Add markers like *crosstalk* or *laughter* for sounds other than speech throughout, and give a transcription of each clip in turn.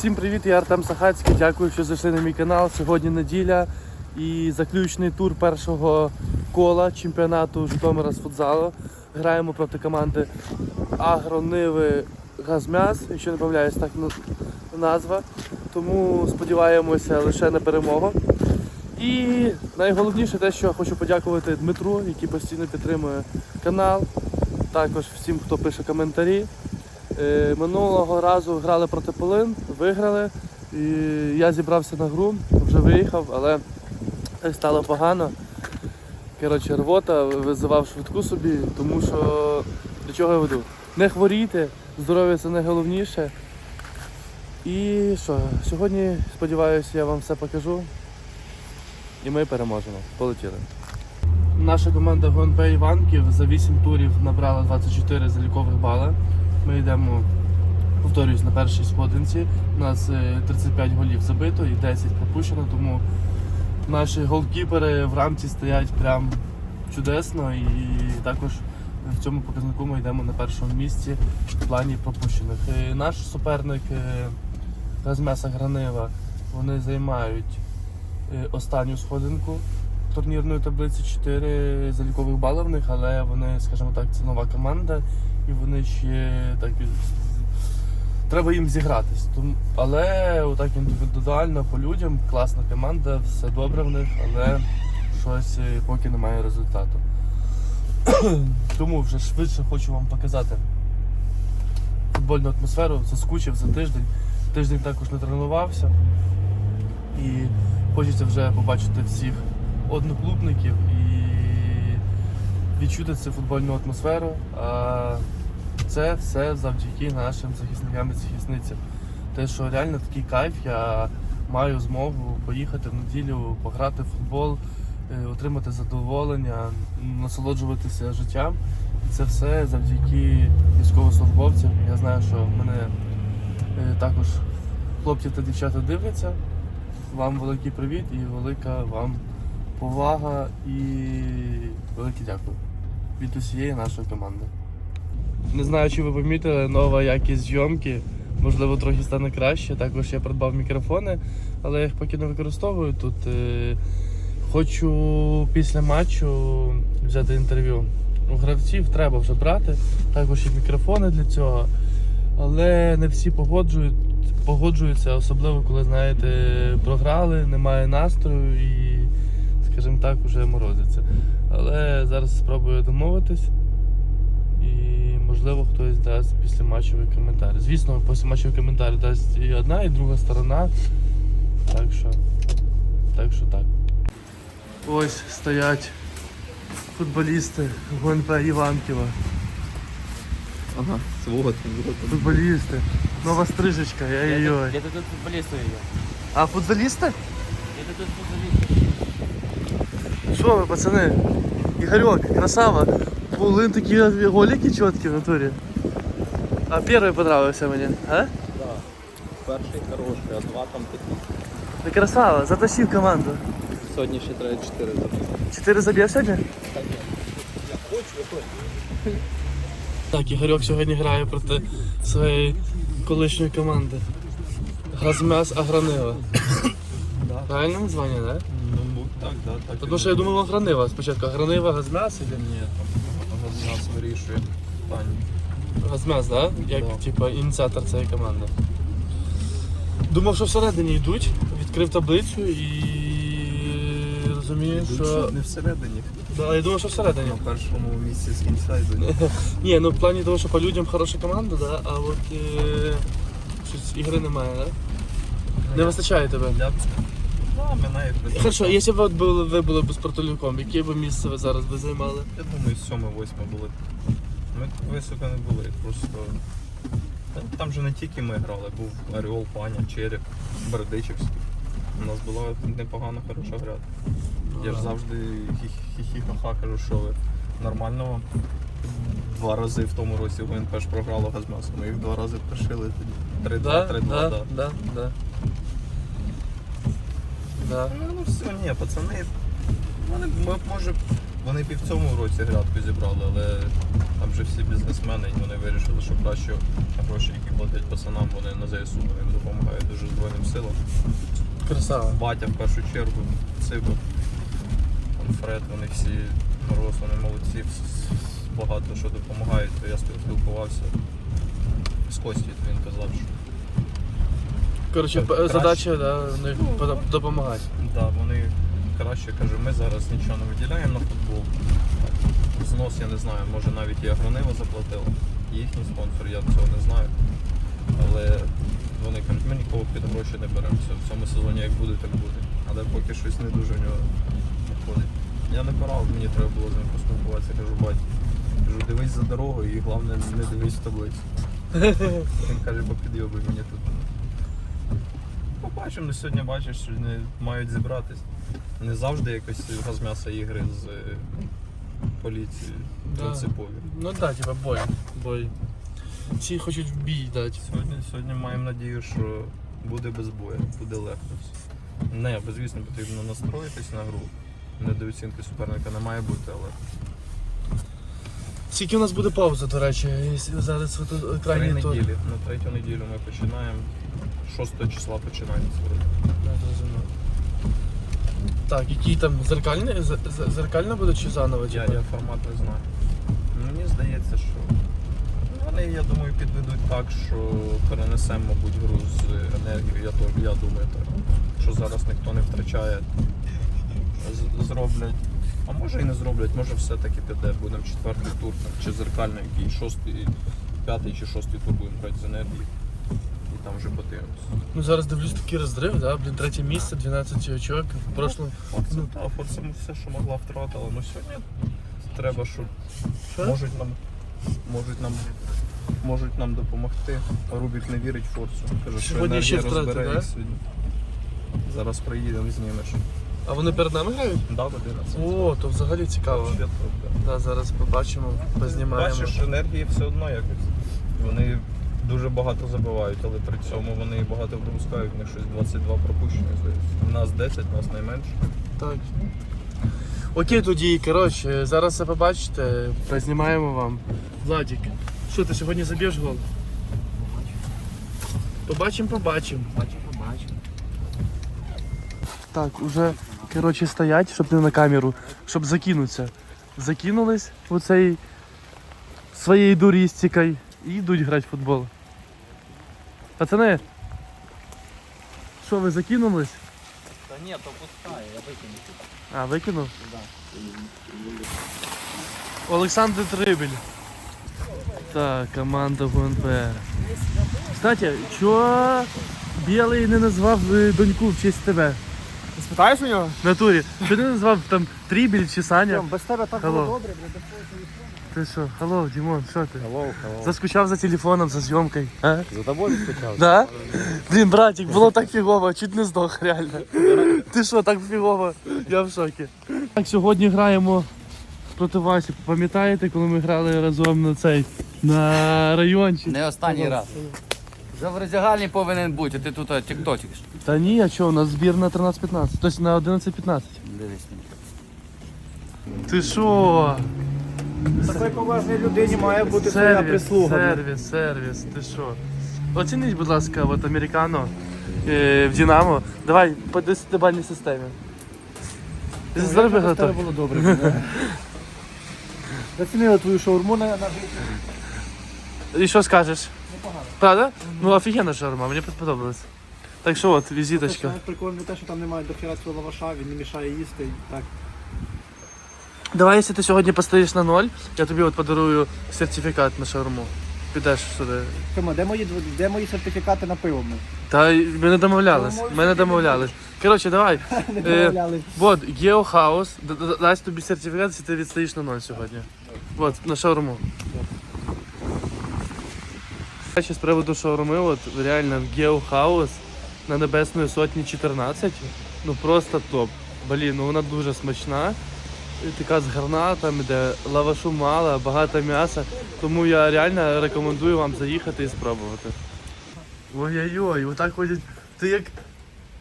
Всім привіт, я Артем Сахацький. Дякую, що зайшли на мій канал. Сьогодні неділя і заключний тур першого кола чемпіонату Житомира з футзалу. Граємо проти команди Агрониви Газмяс, якщо не помиляюсь, так на- назва. Тому сподіваємося лише на перемогу. І найголовніше те, що хочу подякувати Дмитру, який постійно підтримує канал. Також всім, хто пише коментарі. Е, Минулого разу грали проти Полин, виграли. І я зібрався на гру, вже виїхав, але стало погано. Коротше, рвота визивав швидку собі, тому що до чого я веду? Не хворійте, здоров'я це найголовніше. І що, сьогодні, сподіваюся, я вам все покажу. І ми переможемо. Полетіли. Наша команда ГНП Іванків за 8 турів набрала 24 залікових бали. Ми йдемо, повторюсь, на першій сходинці. У нас е, 35 голів забито і 10 пропущено, тому наші голкіпери в рамці стоять прям чудесно і також в цьому показнику ми йдемо на першому місці в плані пропущених. Е, Наш суперник е, Газмеса Гранива, вони займають е, останню сходинку турнірної таблиці 4 залікових бали в них, але вони, скажімо так, це нова команда і вони ще так треба їм зігратись. Але отак індивідуально по людям, класна команда, все добре в них, але щось е, поки немає результату. *clears throat* Тому вже швидше хочу вам показати футбольну атмосферу, заскучив за тиждень. Тиждень також не тренувався. І хочеться вже побачити всіх одноклубників і відчути цю футбольну атмосферу. Це все завдяки нашим захисникам і захисницям. Те, що реально такий кайф, я маю змогу поїхати в неділю, пограти в футбол, е, отримати задоволення, насолоджуватися життям. І це все завдяки військовослужбовцям. Я знаю, що мене е, також хлопці та дівчата дивляться. Вам великий привіт і велика вам повага і велике дякую від усієї нашої команди. Не знаю, чи ви помітили нова якість зйомки. Можливо, трохи стане краще. Також я придбав мікрофони, але я їх поки не використовую тут. Е, Хочу після матчу взяти інтерв'ю. У гравців треба вже брати. Також і мікрофони для цього. Але не всі погоджують, погоджуються, особливо коли, знаєте, програли, немає настрою і, скажімо так, вже морозиться. Але зараз спробую домовитись і можливо хтось дасть післяматчевий коментар. Звісно, післяматчевий коментар дасть і одна, і друга сторона. Так що, так що так. Ось стоять футболісти ГНП Іванківа. Ага, вот, вот. Футболісти. Нова стрижечка, ой-ой-ой. Где-то тут футболисты ее. А футболісти? Где-то тут футболисты. Що ви, пацани? Ігорьок, красава. Були такі голіки чіткі в натурі. А перший понравився мені, а? Да. Перший хороший, а два там такі. Ти красава, затащив команду. Сьогодні ще треба 4 забити. Чотири заб'єш сьогодні? Так, я хочу, я хочу. Так, Ігорьок сьогодні грає проти своєї колишньої команди. Газмяс Агранива. Да. Правильне названня, так? Ну, так, так. Тому що я думав Агранива спочатку. Агранива, Газмяс і Ні, вирішує питання. Газмяс, так? Да? Як Да. типу, ініціатор цієї команди. Думав, що всередині йдуть, відкрив таблицю і розумію, що. Не всередині. Да, я думав, що всередині. На першому місці з кінця йдуть. *laughs* Ні, ну в плані того, що по людям хороша команда, да? а от е... щось ігри немає, да? Не вистачає тебе. Я... Да, мене і Хорошо, якщо б от були, ви були б спортолюком, яке б місце ви зараз би займали? Я думаю, сьоме-восьме були. Ми високо не були, просто. Та Там же не тільки ми грали, був Оріол, Паня, Череп, Бердичівський. У нас була непогана хороша гра. Я ж завжди хі-хі-ха-ха кажу, що ви нормально вам. Два рази в тому році ГНП ж програло Газмасу. Ми їх два рази пришили тоді. 3-2, Да, 3-2, да, да. да, да. Да. Ну, ну все, ні, пацани. Вони, ми, може, вони б і в цьому році грядку зібрали, але там же всі бізнесмени, і вони вирішили, що краще гроші, які платять пацанам, вони на ЗСУ вони допомагають дуже Збройним силам. Красава. Батя в першу чергу, Циба, Фред, вони всі мороз, вони молодці, багато що допомагають. Я спілкувався з Костю, він казав, що Коротше, Краще. задача да, в них допомагати. да, вони краще каже, ми зараз нічого не виділяємо на футбол. Знос я не знаю, може навіть і Агронива заплатила. Їхній спонсор, я цього не знаю. Але вони кажуть, ми нікого під гроші не беремо. Все, в цьому сезоні як буде, так буде. Але поки щось не дуже в нього виходить. Я не порав, мені треба було з ним поспілкуватися, кажу, бать. Кажу, дивись за дорогою і головне не дивись в таблицю. Він каже, бо підйоби мені тут. Побачимо, ну сьогодні бачиш, що вони мають зібратись. Не завжди якось газм'яса ігри з е, поліцією Да. принципові. Ну так, да, типа бой. Бой. Всі хочуть в бій дати. Сьогодні, сьогодні маємо надію, що буде без бою, буде легко все. Не, бо, звісно, потрібно настроїтись на гру. Недооцінки суперника не має бути, але Скільки у нас буде пауза, до речі, якщо зараз от, три крайній тур. неділі. На третю неділю ми починаємо. 6 числа починається. Так, який там зеркальний, з- з- буде чи заново? Я, я формат не знаю. Мені здається, що вони, я думаю, підведуть так, що перенесемо, мабуть, гру з енергією. Я, то- я думаю, так. що зараз ніхто не втрачає. З- Зроблять. А може і не зроблять, може все-таки піде. Будемо четвертий тур, там, чи зеркальний, який шостий, п'ятий чи шостий тур будемо грати з енергією. Там вже подивимось. Ну зараз дивлюсь такий розрив, да? Блін, третє місце, 12 очок. В прошлому. Форца, та, Форца все, що могла втратила. Ну сьогодні треба, щоб Що? можуть нам, можуть нам, можуть нам допомогти. Рубік не вірить в Форцу. Каже, що Сьогодні енергія ще втрати, да? сьогодні. Зараз приїдемо, знімеш. А вони перед нами грають? Да, в 11. О, то взагалі цікаво. Да. Да, зараз побачимо, познімаємо. Бачиш, енергії все одно якось. Вони дуже багато забивають, але при цьому вони багато пропускають. У них щось 22 пропущені, здається. У нас 10, у нас найменше. Так. Окей, тоді, коротше, зараз все побачите, познімаємо вам. Владик, що ти сьогодні заб'єш гол? Побачимо, побачимо. Бачу, побачу. Так, уже коротше стоять, щоб не на камеру, щоб закинутися. Закинулись у цей своєю дурістикою і йдуть грати в футбол. Пацани, що ви закинулись? Та ні, то пускай, я викину. А, викинув? Да. Олександр Трибель. Так, команда ГУНП. Кстати, чого Білий не назвав е, доньку в честь тебе? Ти спитаєш у нього? В натурі. Ти не назвав там Трібель чи Саня? Без тебе так Алло. було добре, блядь. Ти що? Алло, Дімон, що ти? Алло, алло. Заскучав за телефоном, за зйомкою. А? За тобою скучав? Да? Блін, братик, було так фігово, чуть не здох, реально. Ти що, так фігово? Я в шокі. Так, сьогодні граємо проти Васі. Пам'ятаєте, коли ми грали разом на цей на райончик? Не останній раз. Вже в роздягальні повинен бути, а ти тут а. Та ні, а що, у нас збір на 13-15, тобто на 11-15. Дивись. Ти що? Такої поважної людині має бути своя Сервіс, прислуга. сервіс, сервіс, ти що? Оцініть, будь ласка, от американо е, в Динамо. Давай по 10-бальній системі. Зараз Без тебе готов? було добре. Зацінили твою шаурму на, на І що скажеш? Правда? Ну офігенна шаурма, мені подобалось. Так що от, візиточка. Прикольно те, що там немає дохера цього лаваша, він не мішає їсти. і Так. Давай, якщо ти сьогодні постоїш на ноль, я тобі от подарую сертифікат на шаурму. Підеш сюди. Тима, де мої, де мої сертифікати на пиво? ми? Та ми не домовлялись. Ми не домовлялись. Коротше, давай. *laughs* Не Е, домовляли. Вот, Геохаус. Дасть тобі сертифікат, якщо ти відстоїш на ноль сьогодні. Вот, на шаурму. Ще з приводу шаурми, от реально в Геохаус на Небесної сотні 14. Ну просто топ. Блін, ну вона дуже смачна. І така з гранатами, де лавашу мало, багато м'яса. Тому я реально рекомендую вам заїхати і спробувати. Ой-ой-ой, отак ходять. Ти як.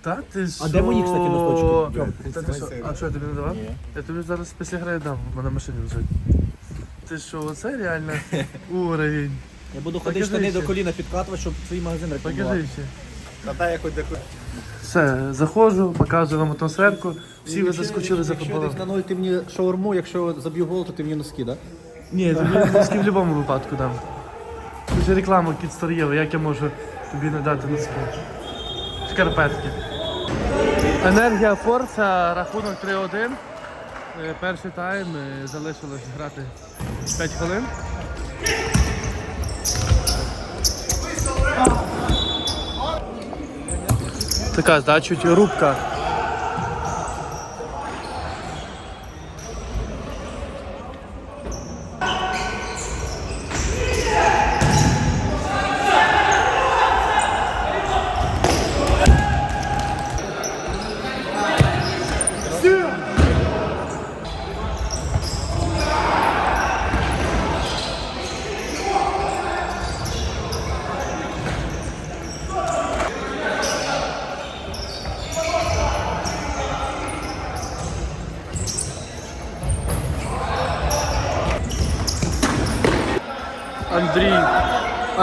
Та ти А де мої, кстати, носочки? Та ти що? А що я тобі не давав? Ні. Я тобі зараз після гри дам, в мене машині лежить. Ти що, оце реально *laughs* уровень. Я буду ходити штани до коліна підкатувати, щоб твій магазин рекламувати. Покажи ще. Та дай. Все, заходжу, показую вам атмосферку. Всі ви заскочили за Якщо футболом. десь на ноль ти мені шаурму, якщо заб'ю гол, то ти мені носки, так? Ні, тобі носки в будь-якому випадку дам. Тут же реклама Кіт Стар'єва, як я можу тобі не дати носки? Шкарпетки. Енергія Форса, рахунок 3-1. Е, Перший тайм, е, залишилось грати 5 хвилин. Така, да, чуть рубка.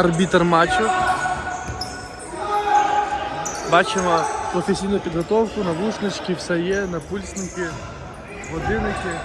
Арбітр матчу. Бачимо професійну підготовку, навушнички, все є, напульсники, годинники.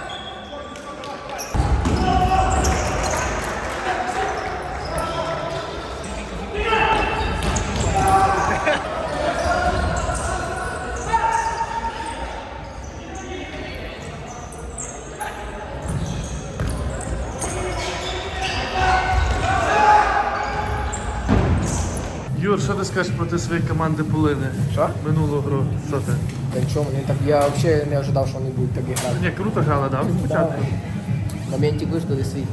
Юр, що ти скажеш проти своєї команди Полини? Що? Минулу гру. Що ти? Та чому вони так? Я взагалі не ожидав, що вони будуть так грати. Ні, круто грала, да, спочатку? Моментик виждали свій.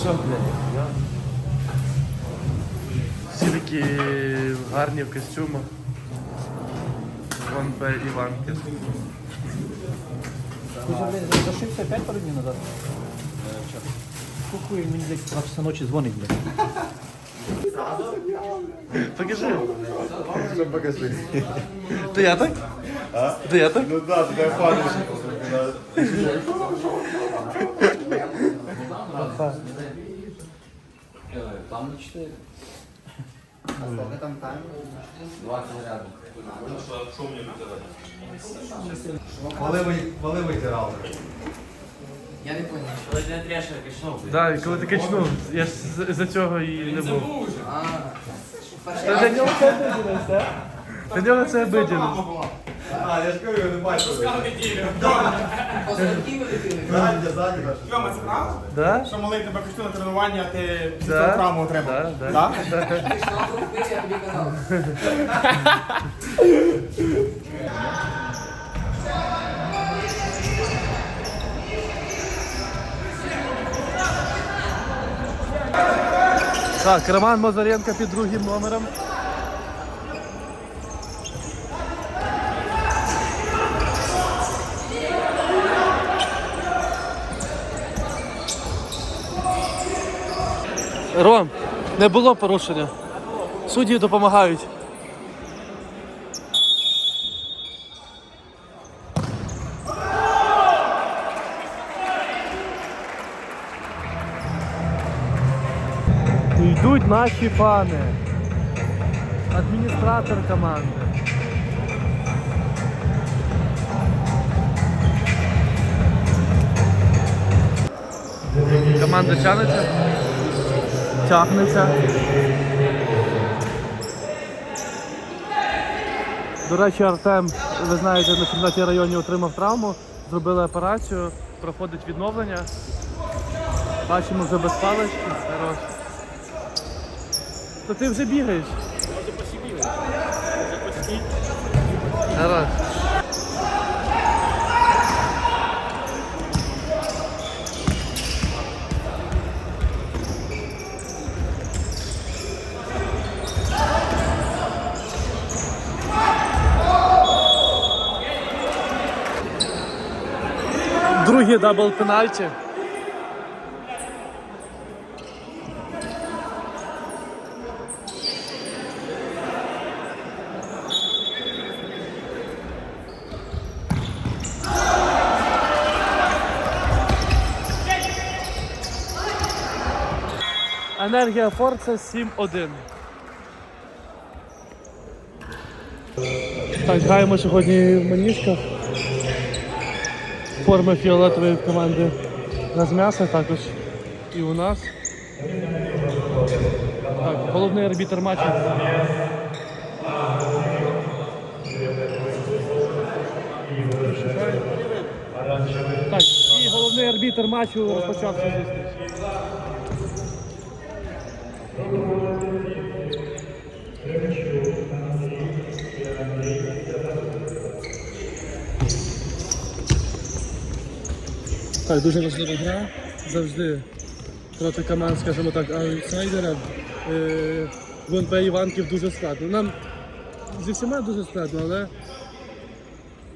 Що, блядь? Всі такі гарні в костюмах. Вон П. Іванкін. Ти ж блядь, зашився опять пару днів назад? Кукуй, мені десь 2 часа ночі дзвонить, блядь. Покажи. Що покажи? Ти я так? А? Ти я так? Ну да, такая память. Там на 4. там тайм? 20 рядом. Коли ви, коли витирали? Я не понял. Да, коли ти качнув, я ж з- за цього і не був. А, Та для нього це обиділось, так? Для нього це обиділось. А, я ж кажу, я не. После Києва летіли? Ззаді, ззаді. Це правда? Да? Що малий тебе пустив на тренування, а ти Да. цього травму отримав? Да? Ти ж я тобі казав. *laughs* Так, Роман Мазаренко під другим номером. Ром, не було порушення. Судді допомагають. Йдуть наші фани. Адміністратор команди. Команда тягнеться. Тягнеться. До речі, Артем, ви знаєте, на чемпіонаті районі отримав травму, зробили операцію, проходить відновлення. Бачимо вже без палички. Хорош. То ти вже бігаєш. Може посібігаю. Хорош. Другий дабл пенальті. Енергія Форца 7-1. Так, граємо сьогодні в маніжках. Форми фіолетової команди Разм'яса також і у нас. Так, головний арбітр матчу. Так, і головний арбітр матчу розпочався. Так, дуже важлива гра. Завжди проти команд, скажімо так, аутсайдера. Е, в НП Іванків дуже складно. Нам зі всіма дуже складно, але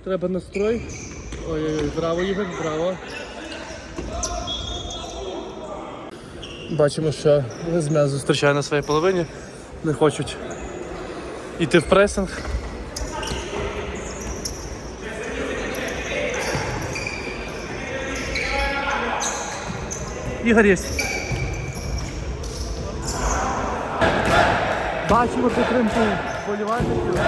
треба настрой. Ой-ой-ой, браво, Ігор, браво. Бачимо, що Лезмя зустрічає на своїй половині. Не хочуть йти в пресинг. Ігор є. Бачимо підтримку болівальників.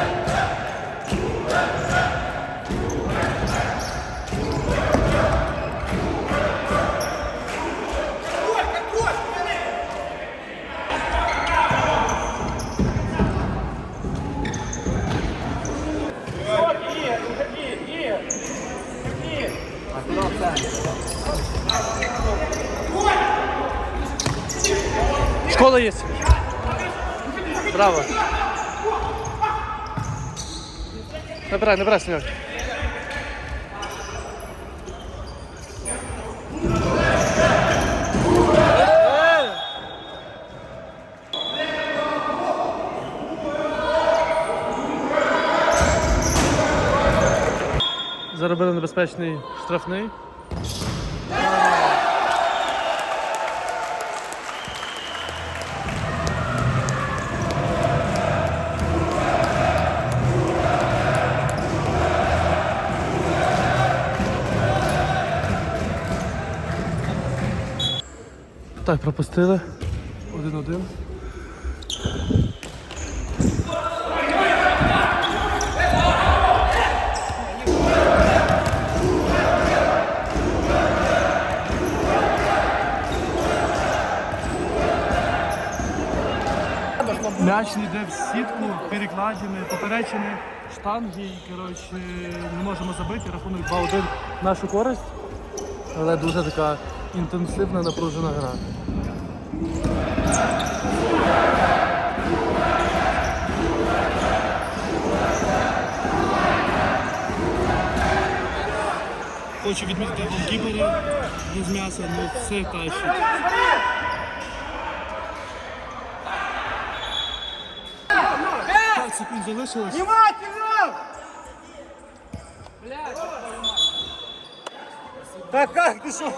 Школа є. Браво. Набирай, набирай, Санек. Заробили небезпечний штрафний. Так, пропустили. Один-один. М'яч не йде в сітку, перекладини, поперечини, штанги. Коротше, не можемо забити. Рахунок 2-1 нашу користь. Але дуже така інтенсивна, напружена гра. Хочу відмітити голкіпера без м'яса, ну все тащить. П'ять секунд залишилось. Так как ты что?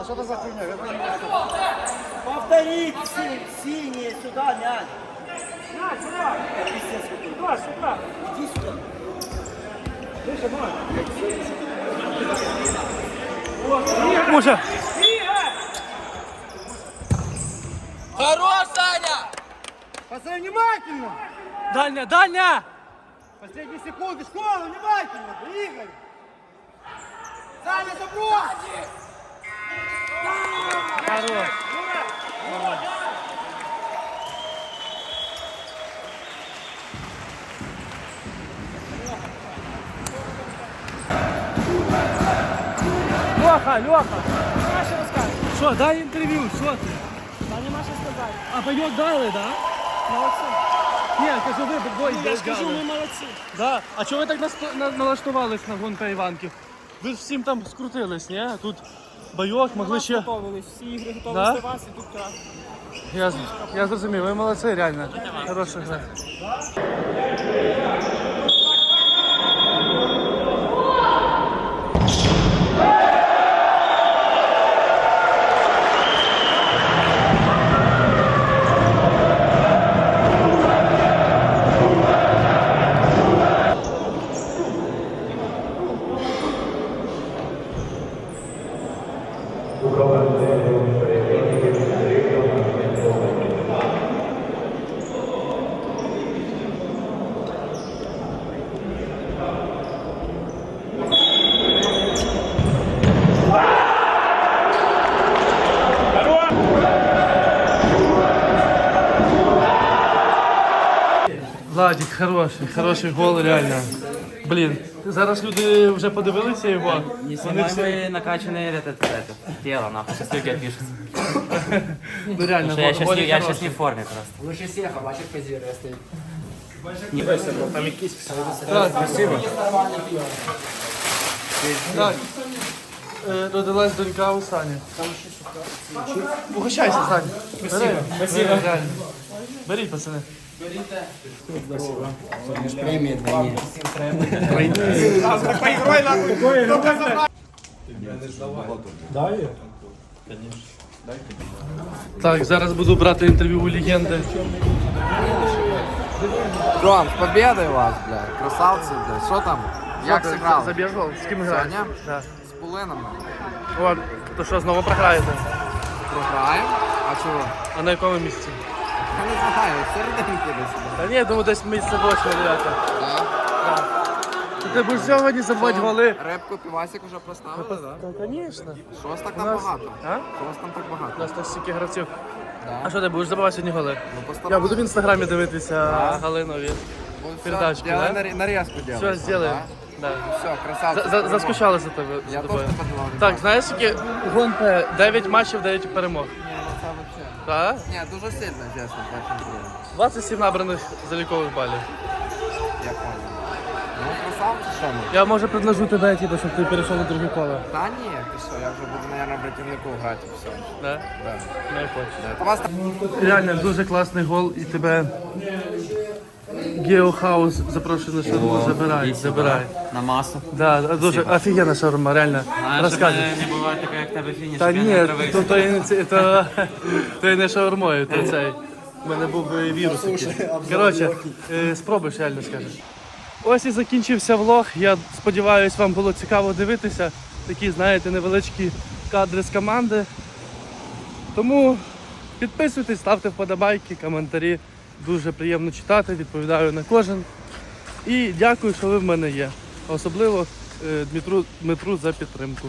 А що це за хуйня? Я не знаю. Повторить си- синие сюда мяч. Сюда, сюда. Иди сюда. Може. Хорош, Саня! Пацаны, внимательно! Дальня, дальня! Последние секунды, школа, внимательно! Игорь! Саня, забрось! Хорош. Льоха, Льоха! Що, дай інтерв'ю, що ти? Та нема що сказати. А пайок дали, так? Да? Молодці. Ні, я кажу, ви бой Я ж кажу, ми молодці. Да. А чого ви так нас- на- налаштувались на гонка Іванків? Ви ж всім там скрутились, ні? Тут бойок, могли ще. Готовились, всі ігри готові Да? до вас і тут крас. Я, з- я зрозумів, ви молодці, реально. Хороша гра. хороший, хороший гол, реально. Блін, зараз люди вже подивилися його. Не Вони всі, снимай накачанное это, это, тело, нахуй, сейчас люди пишут. ну реально, Что я сейчас, голі не, я хороші. сейчас не в форме просто. Лучше Сеха, бачиш, позірує стоїть. Так. Е, Родилась донька у Сані. Угощайся, Саня. Спасибо. Спасибо. Реально. Беріть, пацани. Так, зараз буду брати інтерв'ю у легенди. Ром, з победою вас, бля. Красавці, бля. Що там? Як зіграли? Заб'єш гол? З ким? Саня? Так. З Пулином. О, то що, знову програєте? Програємо? А чого? А на якому місці? Я не знаю, серединки десь. Та ні, я думаю, десь місце восьме, дев'яте. Так? Ти будеш сьогодні забувати голи. Репку півасик уже проставили, так? Та, звісно. Що вас так там нас- багато? А? Що вас там так У багато? нас так стільки гравців. Да. А що ти будеш забивати сьогодні голи? Ну Я буду в інстаграмі дивитися Галинові. передачки, да? нари- нарезку делай. Все, зробимо. Да. Все, красавці. За- за- Заскучали за тебе. за Я теж тобою. тебе думав. Так, знаєш, які гонка 9 матчів, 9 перемог. Ні, ну це вообще. Так? Ні, дуже сильно, чесно, першим другом. 27 набраних залікових балів. Я понял. Ну, красавці, що ми? Я може предложу тебе, типу, щоб ти перейшов на друге коло. Та ні, ти що, я вже буду, наверное, в братівнику грати і все. Да? Да. Не хочу. Та вас там Реально дуже класний гол і тебе Геохаус запрошує на шаурму, забирай, забирай. На массу. Да, дуже офігенна шаурма, реально. Розказуй. не бывает такая, как тебе фініш. Та ні, то, то, і не це- то, то не шаурмою, то цей. У мене був е, вірус якийсь. Коротше, е, спробуєш, реально скажеш. Ось і закінчився влог. Я сподіваюся, вам було цікаво дивитися. Такі, знаєте, невеличкі кадри з команди. Тому підписуйтесь, ставте вподобайки, коментарі. Дуже приємно читати, відповідаю на кожен. І дякую, що ви в мене є. Особливо е, Дмитру, Дмитру за підтримку.